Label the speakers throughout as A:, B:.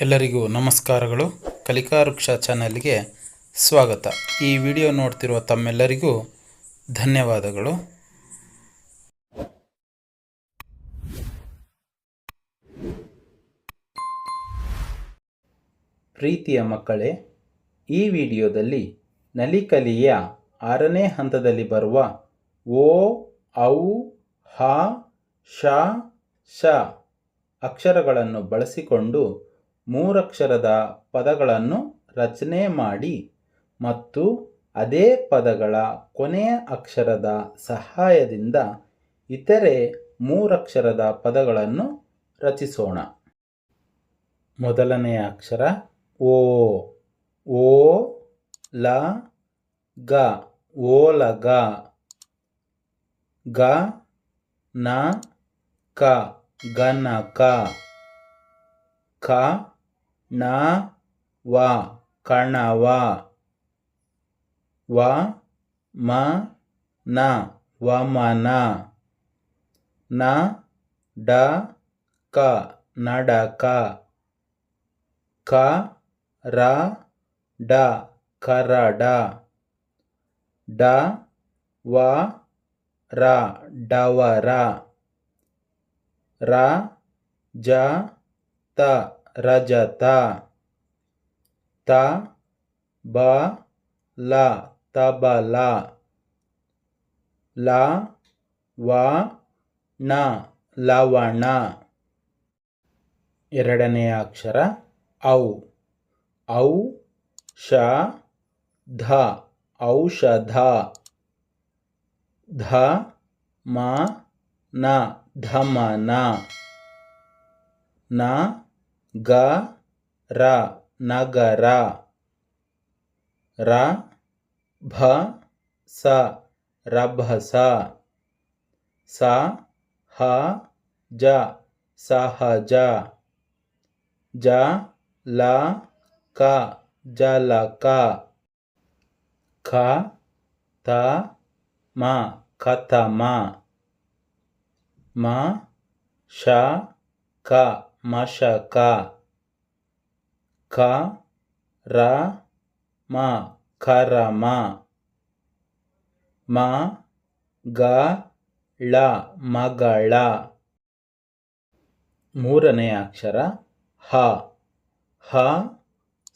A: ಎಲ್ಲರಿಗೂ ನಮಸ್ಕಾರಗಳು. ಕಲಿಕಾ ವೃಕ್ಷ ಚಾನಲ್ಗೆ ಸ್ವಾಗತ. ಈ ವಿಡಿಯೋ ನೋಡ್ತಿರುವ ತಮ್ಮೆಲ್ಲರಿಗೂ ಧನ್ಯವಾದಗಳು. ಪ್ರೀತಿಯ ಮಕ್ಕಳೇ, ಈ ವಿಡಿಯೋದಲ್ಲಿ ನಲಿಕಲಿಯ ಆರನೇ ಹಂತದಲ್ಲಿ ಬರುವ ಓ, ಔ, ಹ ಶ ಶ ಅಕ್ಷರಗಳನ್ನು ಬಳಸಿಕೊಂಡು ಮೂರಕ್ಷರದ ಪದಗಳನ್ನು ರಚನೆ ಮಾಡಿ ಮತ್ತು ಅದೇ ಪದಗಳ ಕೊನೆಯ ಅಕ್ಷರದ ಸಹಾಯದಿಂದ ಇತರೆ ಮೂರಕ್ಷರದ ಪದಗಳನ್ನು ರಚಿಸೋಣ. ಮೊದಲನೆಯ ಅಕ್ಷರ ಓ ಓ, ಲ, ಗ ಓಲಗ ಗ ನ, ಕ ಗನಕ ಕ ನ, ವ ಕಣವ ವ, ಮ, ನ, ವಮನ, ನ, ಡ, ಕ, ನಡಕ, ಕ, ರ, ಡ, ಕರಡ, ಡ, ವ, ರ, ಡವರ, ರ, ಜ, ತ ರಜತ, ತ, ಬ, ಲ, ತಬಲ, ಲ, ವ ಣ ಲವಣ. ಎರಡನೆಯ ಅಕ್ಷರ, ಔ. ಔ ಶ ಧ, ಔಷಧ. ಧ, ಮ, ನ, ಧಮನ. ನ ಗ ರ ನಗರ ರ ಭ ಸ ರಭಸ ಸ ಹ ಜ ಸಹಜ ಜ ಲ ಕ ಜಲಕ ಖ ತ ಮ ಕಥಮ ಮ ಶ ಕ ಮಶಕ. ಕ, ರ, ಮ, ಕರಮ. ಮ, ಗ, ಳ, ಮಗಳ. ಮೂರನೆಯ ಅಕ್ಷರ ಹ. ಹ,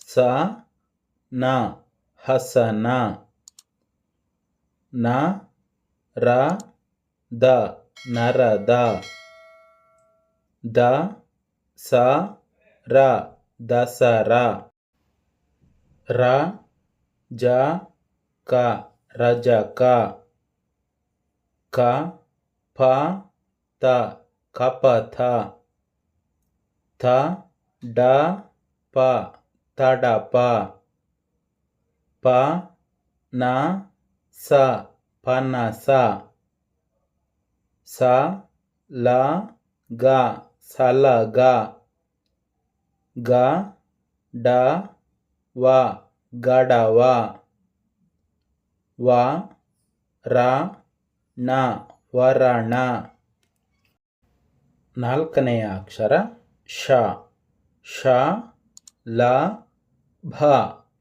A: ಸ, ನ, ಹಸನ. ನ, ರ, ದ, ನರದ. ದ सा, रा दसरा रा। जा, का। राजा का। का, फा, ता कपा था। था, डा, पा ता डा, पा। पा, ना, सा पाना सा। सा, ला, गा। ಸಲಗ ಗ ಡ ವ ಗಡವ ವ ರ ಣ ವರಣ ನಾಲ್ಕನೆಯ ಅಕ್ಷರ ಶ ಶ ಲ ಭ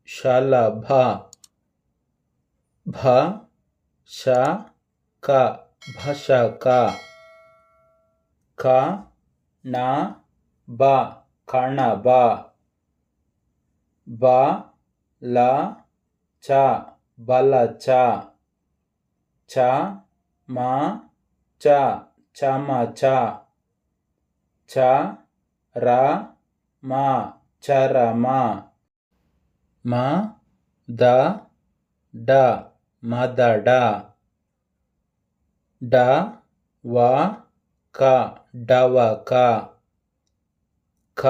A: ಶಲಭ ಭ ಶ ಕ ಭಶಕ ಕ నా బ కణబ బ ల చ బలచ చ మ చ చమచ చ ర మ చరమ మ ద డ మదడ డ వ క. ಡವಕ ಖ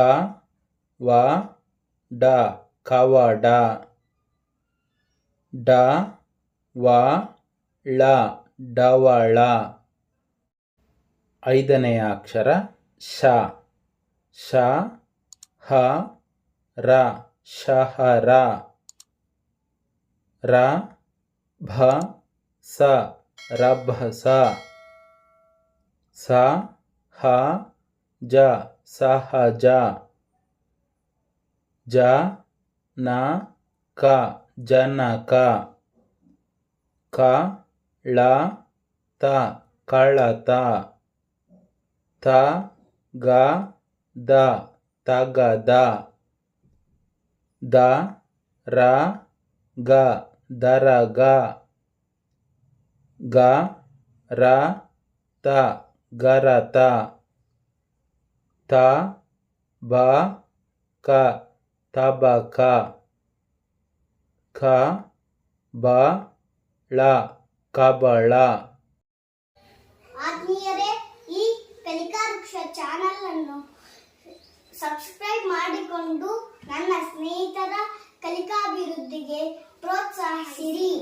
A: ವ, ಡ, ಕವಡ, ಡ, ವ, ಳ, ಡವಳ. ಐದನೆಯ ಅಕ್ಷರ ಶ. ಶ, ಹ, ರ, ಶಹರ. ರ, ಭ, ಸ, ರಭಸ. ಸ సహజ సహజ జ న క జనక క ళ త కళత త గ ద తగద ద ర గ దరగ గ ర త ಗರತ, ತ, ಬ, ಕ, ತಬಕ, ಖ, ಬ, ಳ, ಕಬಳ.
B: ಆತ್ಮೀಯರೇ, ಈ ಕಲಿಕಾ ವೃಕ್ಷ ಚಾನಲ್ ಅನ್ನು ಸಬ್ಸ್ಕ್ರೈಬ್ ಮಾಡಿಕೊಂಡು ನನ್ನ ಸ್ನೇಹಿತರ ಕಲಿಕಾಭಿವೃದ್ಧಿಗೆ ಪ್ರೋತ್ಸಾಹಿಸಿರಿ